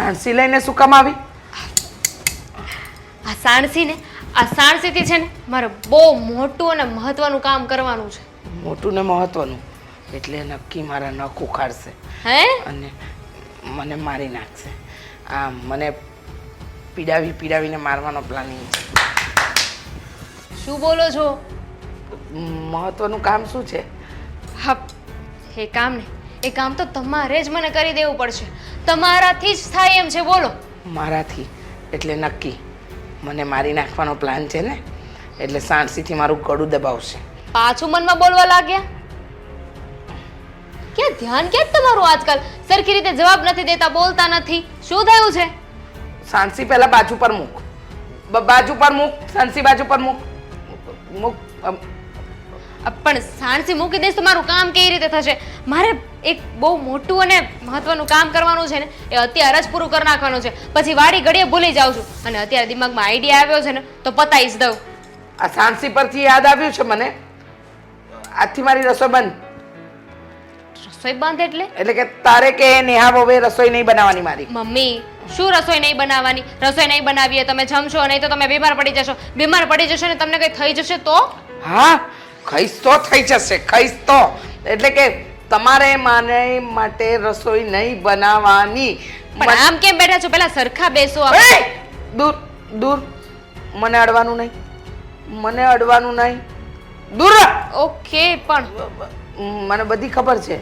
સાણસી લઈને શું કામ આવી આ સાણસી ને આ સાણસીથી છે ને મારે બહુ મોટું અને મહત્વનું કામ કરવાનું છે. મોટું ને મહત્વનું? એટલે નક્કી મારા નખ ઉખાડશે. હે? અને મને મારી નાખશે. આ મને પીડાવી પીડાવીને મારવાનો પ્લાનિંગ છે. શું બોલો છો? મહત્વનું કામ શું છે? હા એ કામ ને એ કામ તો તમારે જ મને કરી દેવું પડશે. તમારાથી જ થાય એમ છે બોલો. મારાથી? એટલે નક્કી. મને મારી નાખવાનો પ્લાન છે ને? એટલે સાણસીથી મારું ગળું દબાવશે. પાછું મનમાં બોલવા લાગ્યા? ક્યાં ધ્યાન ક્યાં તમારું આજકાલ? સરખી રીતે જવાબ નથી દેતા બોલતા નથી. શું થયું છે? સાણસી પહેલા બાજુ પર મૂક. બાજુ પર મૂક સાણસી બાજુ પર મૂક. મૂક પણ સાણસી મૂકી દઈશ તો મારું કામ કેવી રીતે થશે? મારે એક બહુ મોટું અને મહત્વનું કામ કરવાનું છે ને એ અત્યારે જ પૂરું કરી નાખવાનું છે. પછી વાડી ઘડીએ ભૂલી જાઉં છું. અને અત્યારે દિમાગમાં આઈડિયા આવ્યો છે ને તો પતાવી જ દઉં. આ સાણસી પરથી યાદ આવ્યું છે મને? આજથી મારી રસોઈ બંધ. રસોઈ બંધ એટલે? એટલે કે તારે કે નેહા હવે રસોઈ નહીં બનાવવાની મારી? મમ્મી શું રસોઈ નહીં બનાવવાની? રસોઈ નહીં બનાવીએ તમે જમશો નહીં તો તમે બીમાર પડી જશો. બીમાર પડી જશો ને તમને કંઈ થઈ જશે તો? હા ખાઈશ તો થઈ જશે ખાઈશ તો એટલે કે તમારે માને માટે રસોઈ નહીં બનાવવાની. પણ આમ કેમ બેઠા છો? પેલા સરખા બેસો દૂર દૂર. મને અડવાનું નહીં. મને અડવાનું નહીં. દૂર! ઓકે પણ મને બધી ખબર છે.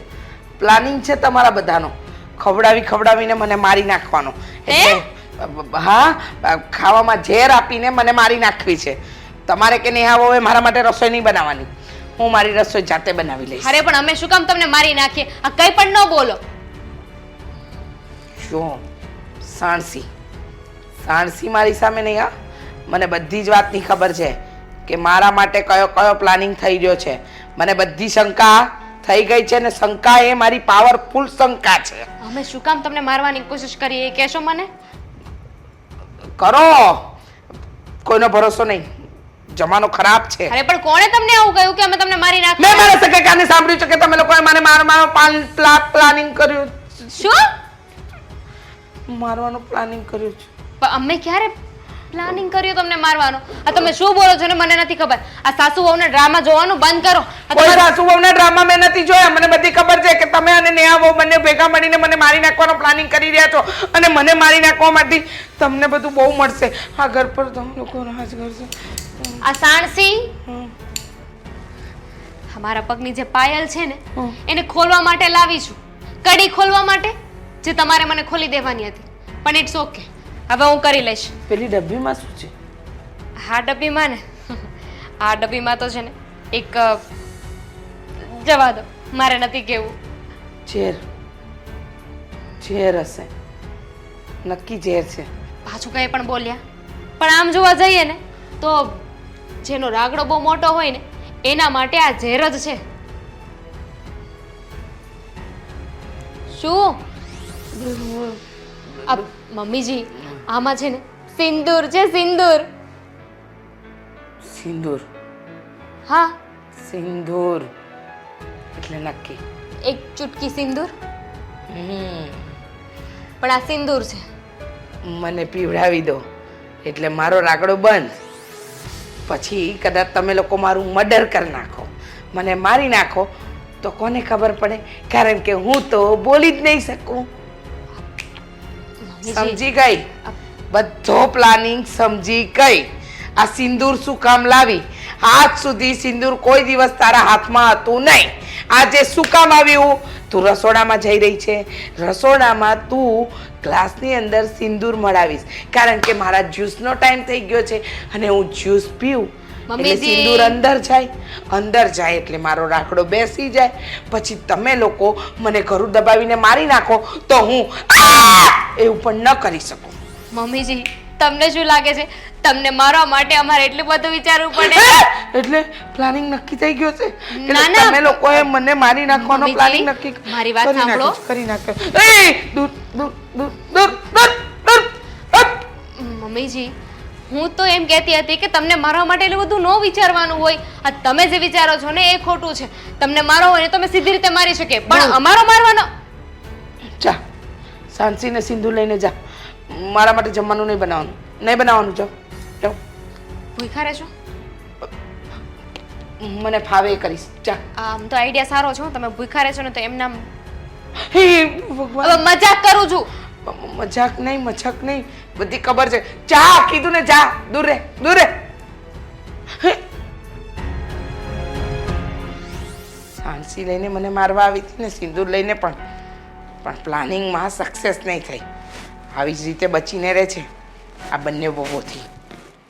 પ્લાનિંગ છે તમારા બધાનો. ખવડાવી ખવડાવીને મને મારી નાખવાનો. હા ખાવામાં ઝેર આપીને મને મારી નાખવી છે. તમારે કે નહીં હવે મારા માટે રસોઈ નહીં બનાવવાની. હું મારી રસોઈ જાતે બનાવી લઈશ. અરે પણ અમે શું કામ તમને મારી નાખીએ? આ કંઈ પણ ન બોલો. જો સાણસી. સાણસી મારી સામે નહીં હા? મને બધી જ વાતની ખબર છે કે મારા માટે કયો કયો પ્લાનિંગ થઈ રહ્યો છે. મને બધી શંકા થઈ ગઈ છે ને શંકા એ મારી પાવરફુલ શંકા છે. અમે શું કામ તમને મારવાની કોશિશ કરીએ એ કહેશો મને? કરો. કોઈનો ભરોસો નહીં. જમાનો ખરાબ છે. અરે પણ કોણે તમને આવું કહ્યું કે અમે તમને મારી મેં નાખીએ મારા સગા કાને સાંભળ્યું છે કે તમે લોકોએ મને માર મારવાનો પ્લાનિંગ કર્યું શું? મારવાનું પ્લાનિંગ કર્યું છે. પણ અમે ક્યારે પ્લાનિંગ કર્યું તમને મારવાનો? આ તમે શું બોલો છો ને મને નથી ખબર. આ સાસુ વહુને ડ્રામા જોવાનું બંધ કરો. કોઈ સાસુ વહુના ડ્રામા મેં નથી જોયા. મને બધી ખબર છે કે તમે અને નેહા વહુ બંને ભેગા મળીને મને મારી નાખવાનો પ્લાનિંગ કરી રહ્યા છો અને મને મારી નાખવા માટે તમને બધું બહુ મળશે. આ ઘર પર તમે લોકો રાજ કરશે. આ સાણસી હમ. અમારા પગની જે પાયલ છે ને એને ખોલવા માટે લાવી છું કડી ખોલવા માટે? જે તમારે મને ખોલી દેવાની હતી. પણ ઇટ્સ ઓકે હવે હું કરી લઈશ. પેલી ડબ્બીમાં શું છે? આ ડબ્બીમાં ને? આ ડબ્બીમાં તો છે ને એક જવા દો. મારે નથી કેવું. ઝેર. ઝેર હશે. નક્કી ઝેર છે. પાછું કંઈ પણ બોલ્યા. પણ આમ જોવા જઈએ ને તો જેનો રાગડો બહુ મોટો હોય ને એના માટે આ ઝેર જ છે. શું? આ મમ્મીજી આમાં છે ને સિંદૂર છે સિંદૂર. સિંદૂર? હા. સિંદૂર. એટલે નક્કી. એક ચૂટકી સિંદૂર. પણ આ સિંદૂર છે. મને પીવડાવી દો. એટલે મારો રાગડો બંધ. પછી કદાચ તમે લોકો મારું મર્ડર કરી નાખો. મને મારી નાખો. તો કોને ખબર પડે? કારણ કે હું તો બોલી જ નહીં શકું. સમજી ગઈ? બધો પ્લાનિંગ સમજી ગઈ. આ સિંદૂર શું કામ લાવી? આજ સુધી સિંદૂર કોઈ દિવસ તારા હાથમાં હતું નહીં. આજે શું કામ આવ્યું? તું રસોડામાં જઈ રહી છે? રસોડામાં તું ગ્લાસની અંદર સિંદૂર મળાવીશ કારણ કે મારા જ્યુસનો ટાઈમ થઈ ગયો છે અને હું જ્યુસ પીઉં. એટલે. સિંદૂર અંદર જાય. અંદર જાય એટલે મારો રાખડો બેસી જાય. પછી તમે લોકો મને ઘરું દબાવીને મારી નાખો તો હું એવું પણ ન કરી શકું. મમ્મીજી તમને શું લાગે છે? તમને મારવા માટે અમારે એટલું બધું વિચારવું પડે એટલે પ્લાનિંગ નક્કી થઈ ગયો છે. ના, ના. તમે લોકોએ મને મારી નાખવાનો પ્લાનિંગ નક્કી મારી વાત સાંભળો. કરી નાખ્યો એ દૂર દૂર દૂર દૂર દૂર દૂર મમ્મીજી હું તો એમ કહેતી હતી કે તમને મારવા માટે એટલું બધું ન વિચારવાનું હોય. આ તમે જે વિચારો છો ને એ ખોટું છે. તમને મારો હોય ને તમે સીધી રીતે મારી શકીએ. પણ અમારો મારવાનો જા. સાંસીને સિંધુ લઈને જા. મારા માટે જમવાનું નહીં બનાવવાનું. નહીં બનાવવાનું જો જાઓ. ભૂખા રહેશો? મને ફાવે એ કરીશ. જા. આમ તો આઈડિયા સારો છે તમે ભૂખા રહેશો ને તો એમના હે ભગવાન. મજાક કરું છું. મજાક નહીં મજાક નહીં. બધી ખબર છે. જા કીધું ને જા. દૂર રે દૂર રે. સાંસી લઈને મને મારવા આવી હતી ને સિંદૂર લઈને પણ. પણ પ્લાનિંગમાં સક્સેસ નહીં થઈ. આવી જ રીતે બચીને રહે છે આ બંને બહુથી